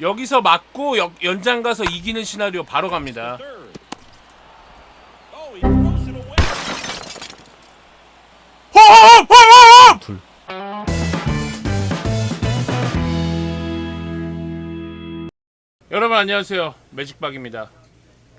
여기서 맞고 역- 연장 가서 이기는 시나리오 바로 갑니다. 호흡! 둘. 여러분 안녕하세요. 매직박입니다.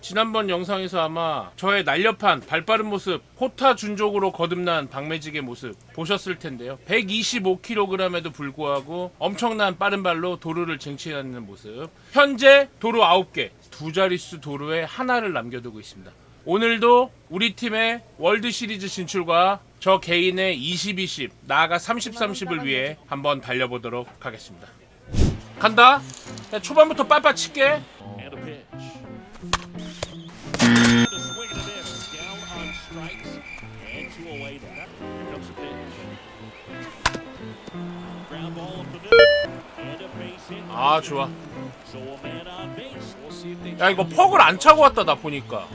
지난번 영상에서 아마 저의 날렵한 발빠른 모습, 호타 준족으로 거듭난 박매직의 모습 보셨을 텐데요. 125kg에도 불구하고 엄청난 빠른 발로 도루를 쟁취하는 모습. 현재 도루 9개, 두 자릿수 도루에 하나를 남겨두고 있습니다. 오늘도 우리 팀의 월드 시리즈 진출과 저 개인의 20, 20, 나아가 30, 30을 위해 한번 달려보도록 하겠습니다. 간다. 야, 초반부터 빨빨 칠게. 아 좋아. 야 이거 퍽을 안 차고 왔다 나 보니까.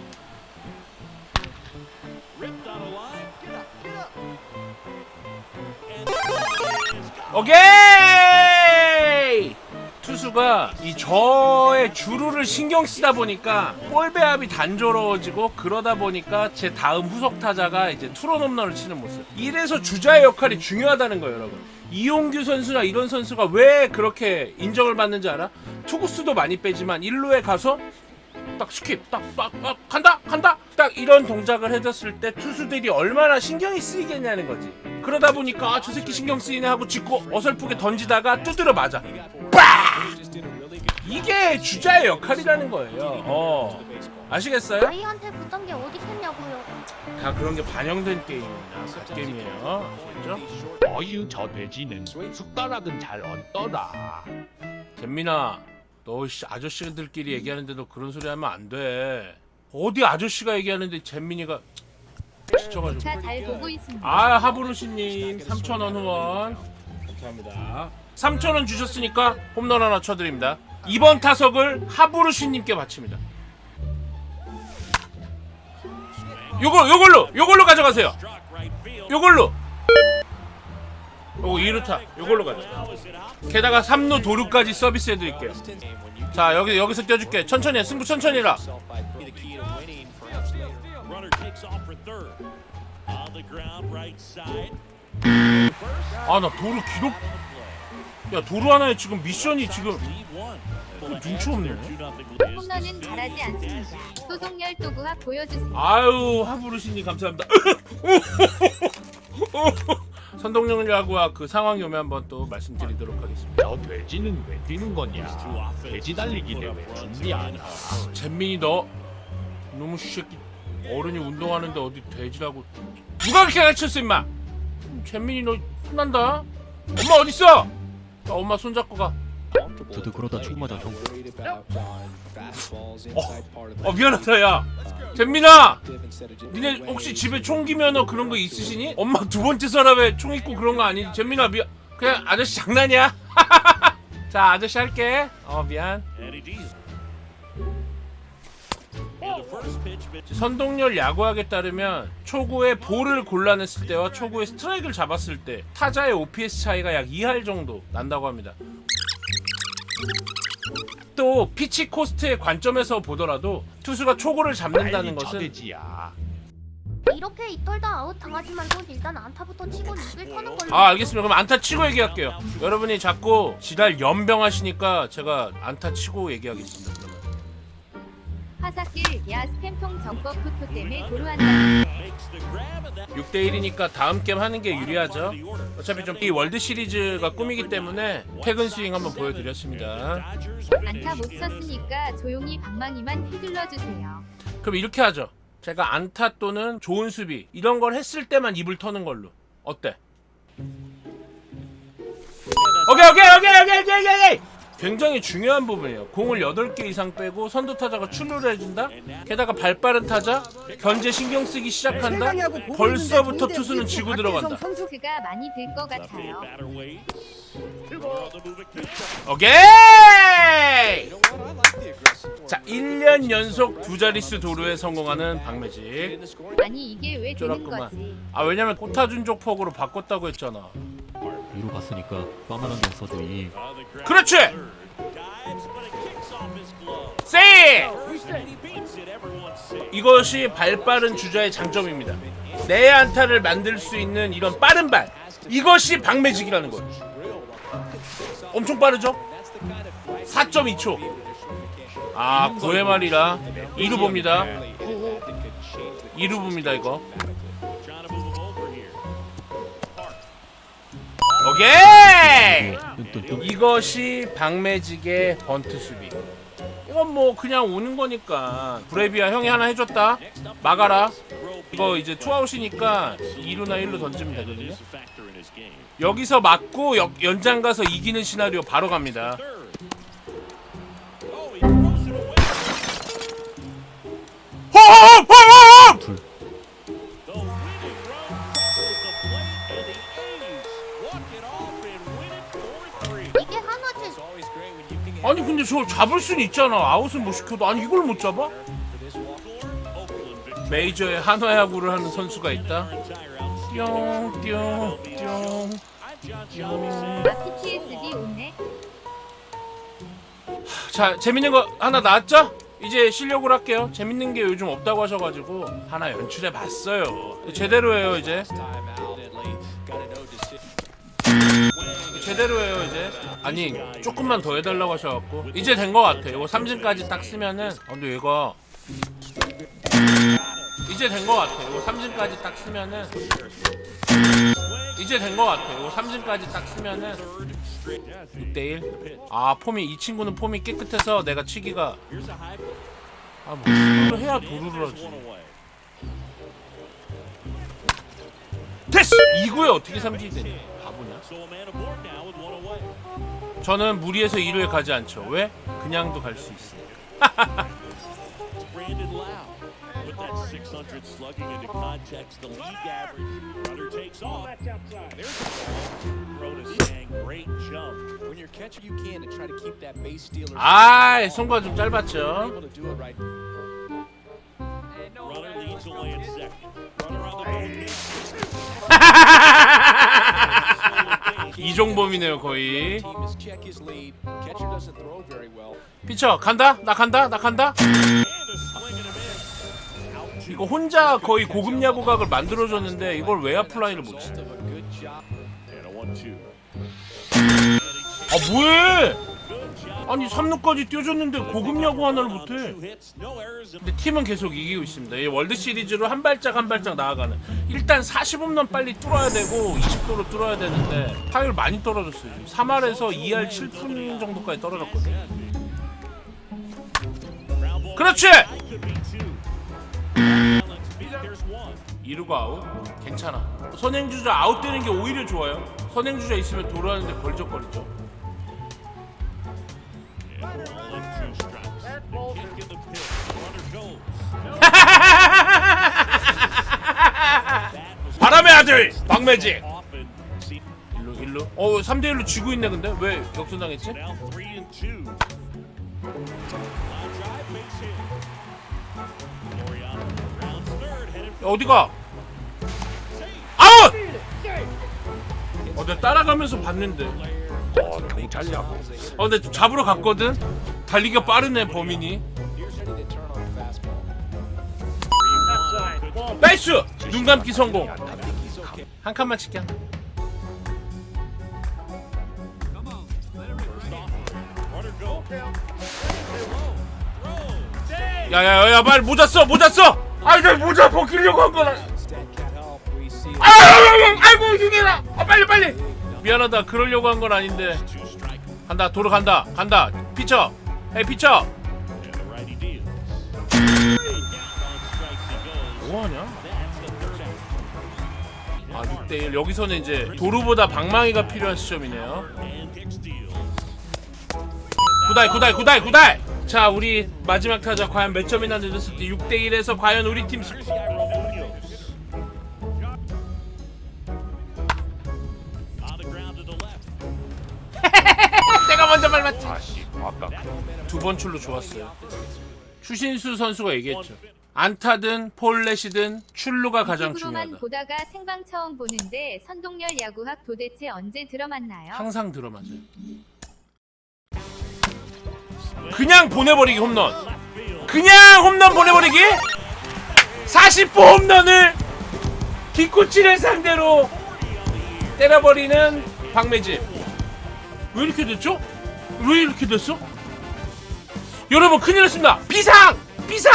오케이. 투수가 이 저의 주루를 신경 쓰다 보니까 볼 배합이 단조로워지고 그러다 보니까 제 다음 후속 타자가 이제 투런 홈런을 치는 모습. 이래서 주자의 역할이 중요하다는 거예요, 여러분. 이용규 선수나 이런 선수가 왜 그렇게 인정을 받는지 알아? 투구수도 많이 빼지만 일루에 가서 딱 스킵 딱딱 딱, 간다 간다! 딱 이런 동작을 해줬을 때 투수들이 얼마나 신경이 쓰이겠냐는 거지. 그러다 보니까 아, 저 새끼 신경 쓰이네 하고 짚고 어설프게 던지다가 두드려 맞아. 빡! 이게 주자의 역할이라는 거예요. 어 아시겠어요? 아이한테 붙던 게 어디 겠냐고요. 다 그런 게 반영된 게임입니다 게임이에요 아시겠죠? 어유 저 돼지는 숟가락은 잘 얹더라. 잼민아 너 씨, 아저씨들끼리 얘기하는데도 그런 소리 하면 안 돼 어디 아저씨가 얘기하는데 잼민이가 지쳐가지고 자, 잘 보고 있습니다. 아 하부르시님 3,000원 후원 감사합니다 3,000원 주셨으니까 홈런 하나 쳐드립니다 이번 타석을 하부르시님께 바칩니다 요거 요걸로 요걸로 가져가세요. 요걸로 요거 2루타 요걸로 가져? 게다가 3루 도루까지 서비스 해드릴게요 자 여기 여기서 띄워줄게 천천히 해 승부 천천히 해라 Runner takes off for third. On the ground, right side. 아나 도루 기록 야 도루 하나에 지금 미션이 지금 one. 눈치 없네 홈런은 잘하지 않습니다. 소속열 도구화 보여주세요. 아유 하부르시님 감사합니다. 선동열 야구와 그 상황이 오면 한번 또 말씀드리도록 하겠습니다. 저 돼지는 왜 뛰는 거냐? 돼지 달리기 대회 준비 안 하. 잼민이 너 너무 새끼 어른이 운동하는데 어디 돼지라고 누가 그렇게 가르쳤어 임마? 잼민이 너 혼난다. 엄마 어디 있어? 나 엄마 손잡고 가. 저도 그러다 총 맞아 형. 어 미안하다 야. 잼민아 니네 혹시 집에 총 기 면허 그런 거 있으시니? 엄마 두 번째 서랍에 총 있고 그런 거 아니지? 잼민아 미안 그냥 아저씨 장난이야 자 아저씨 할게 어 미안 선동열 야구학에 따르면 초구에 볼을 골라냈을 때와 초구에 스트라이크를 잡았을 때 타자의 OPS 차이가 약 2할 정도 난다고 합니다 또 피치 코스트의 관점에서 보더라도 투수가 초구를 잡는다는 것은. 이렇게 이떨다 아웃 당하지만도 일단 안타부터 치고 입을 터는 걸로. 아 알겠습니다. 그럼 안타 치고 얘기할게요. 여러분이 자꾸 지랄 연병하시니까 제가 안타 치고 얘기하겠습니다. 화삭길 야 스팸통 정법 포토 때문에 도루한다. makes the grab, and that 6대 1이니까 다음 게임 하는 게 유리하죠. 어차피 좀 이 월드 시리즈가 꿈이기 때문에 퇴근 스윙 한번 보여드렸습니다. 안타 못 쳤으니까 조용히 방망이만 휘둘러 주세요. 그럼 이렇게 하죠. 제가 안타 또는 좋은 수비 이런 걸 했을 때만 입을 터는 걸로. 어때? 오케이 오케이 오케이 오케이 오케이 오케이. 굉장히 중요한 부분이에요. 공을 8개 이상 빼고 선두 타자가 출루를 해준다. 게다가 발 빠른 타자 견제 신경 쓰기 시작한다. 벌써부터 투수는 지고 들어간다. 그가 많이 들 것 같아요. 오케이. 자, 1년 연속 두 자릿수 도루에 성공하는 박매직. 아니 이게 왜 되는 쫄았구만. 거지? 아 왜냐면 포타준족 폭으로 바꿨다고 했잖아. 위로 갔으니까 꽝 하나 더 써도 이 그렇지. 세. 이것이 발빠른 주자의 장점입니다. 내 안타를 만들 수 있는 이런 빠른 발. 이것이 박매직이라는 것. 엄청 빠르죠? 4.2초. 아, 9회 말이라 2루 봅니다. 2루 봅니다, 이거. 오케이! 뚠뚠뚠 이것이 박매직의 번트 수비. 이건 뭐 그냥 오는 거니까. 브레비아 형이 하나 해줬다. 막아라. 이거 이제 투아웃이니까 2루나 1루 던지면 되거든요. 여기서 맞고 역- 연장 가서 이기는 시나리오 바로 갑니다. 근데 저 잡을 순 있잖아. 아웃은 못 시켜도 아니 이걸 못 잡아? 메이저에 한화 야구를 하는 선수가 있다. 뿅뿅뿅. 마티 TSD 오네. 자 재밌는 거 하나 나왔죠? 이제 실력을 할게요. 재밌는 게 요즘 없다고 하셔가지고 하나 연출해 봤어요. 제대로 해요 이제. 제대로 해요 이제. 아니 조금만 더 해달라고 하셔갖고 이제 된 거 같아. 이거 삼진까지 딱 쓰면은. 아, 근데 얘가 이제 된 거 같아. 이거 삼진까지 딱 쓰면은. 이제 된 거 같아. 이거 삼진까지 딱 쓰면은 6대1. 아 폼이 이 친구는 폼이 깨끗해서 내가 치기가 아뭐 이걸 해야 도루를 하지. 됐어. 2구에 어떻게 삼진이 되냐? 저는 무리해서 2루에 가지 않죠. 왜? 그냥도 갈 수 있어. Brandon Lau. Put that 600 slugging into context. The league average. Runner takes off. There's a ball. Rhoda saying great jump. When you're catcher, you can to try to keep that base stealer. 아, 손과 좀 짧았죠. 이종범이네요 거의. 피처 간다? 나 간다? 나 간다? 이거 혼자 거의 고급 야구각을 만들어줬는데 이걸 왜 아플라이를 못 치? Result of a good job. And a one two. 아 뭐해? 아니 3루까지 뛰어줬는데 고급 야구 하나를 못해. errors. 근데 팀은 계속 이기고 있습니다. 이 월드 시리즈로 한 발짝 한 발짝 나아가는. 일단 40홈런 빨리 뚫어야 되고 20도로 뚫어야 되는데 타율 많이 떨어졌어요. 지금 3할에서 2할 7푼 정도까지 떨어졌거든. Ground ball. 그렇지. 2루가 아웃? 괜찮아. 선행주자 아웃되는 게 오히려 좋아요. 선행주자 있으면 도루하는데 걸적거리죠. 바람의 아들 seen 1루 1루. 어 3대 1로 지고 있네 근데 왜 역전당했지? 어디가? 아웃! 어 내가 따라가면서 봤는데. 어 근데 잡으러 갔거든. 달리기가 빠르네 범인이. 나이스! 눈 감기 성공. 한 칸만 칠게. runner go. Throw. 야야야 빨리 모자 써 모자 써. 아이 내 모자 벗기려고 한 거라. 아유 아이고 중이라. 아 빨리 빨리. 미안하다 그러려고 한 건 아닌데. 간다 도로 간다 간다 피쳐. 에이 피쳐. 뭐하냐? 아 6대1 여기서는 이제 도루보다 방망이가 필요한 시점이네요. 구달 구달 구달 구달. 자 우리 마지막 타자 과연 몇 점이나 늦었을지 6대1에서 과연 우리 팀 내가 먼저 밟았지. 두번 출루 좋았어요. 추신수 선수가 얘기했죠. 안타든 폴렛이든 출루가 가장 중요하다. 보다가 생방 처음 보는데 선동열 야구학 도대체 언제 들어맞나요? 항상 들어맞아요. 그냥 보내버리기 홈런. 그냥 홈런 보내버리기? 뽀뽀 홈런을 기코치를 상대로 때려버리는 박매진. 왜 이렇게 됐죠? 왜 이렇게 됐어? 여러분 큰일 났습니다. 비상! 비상!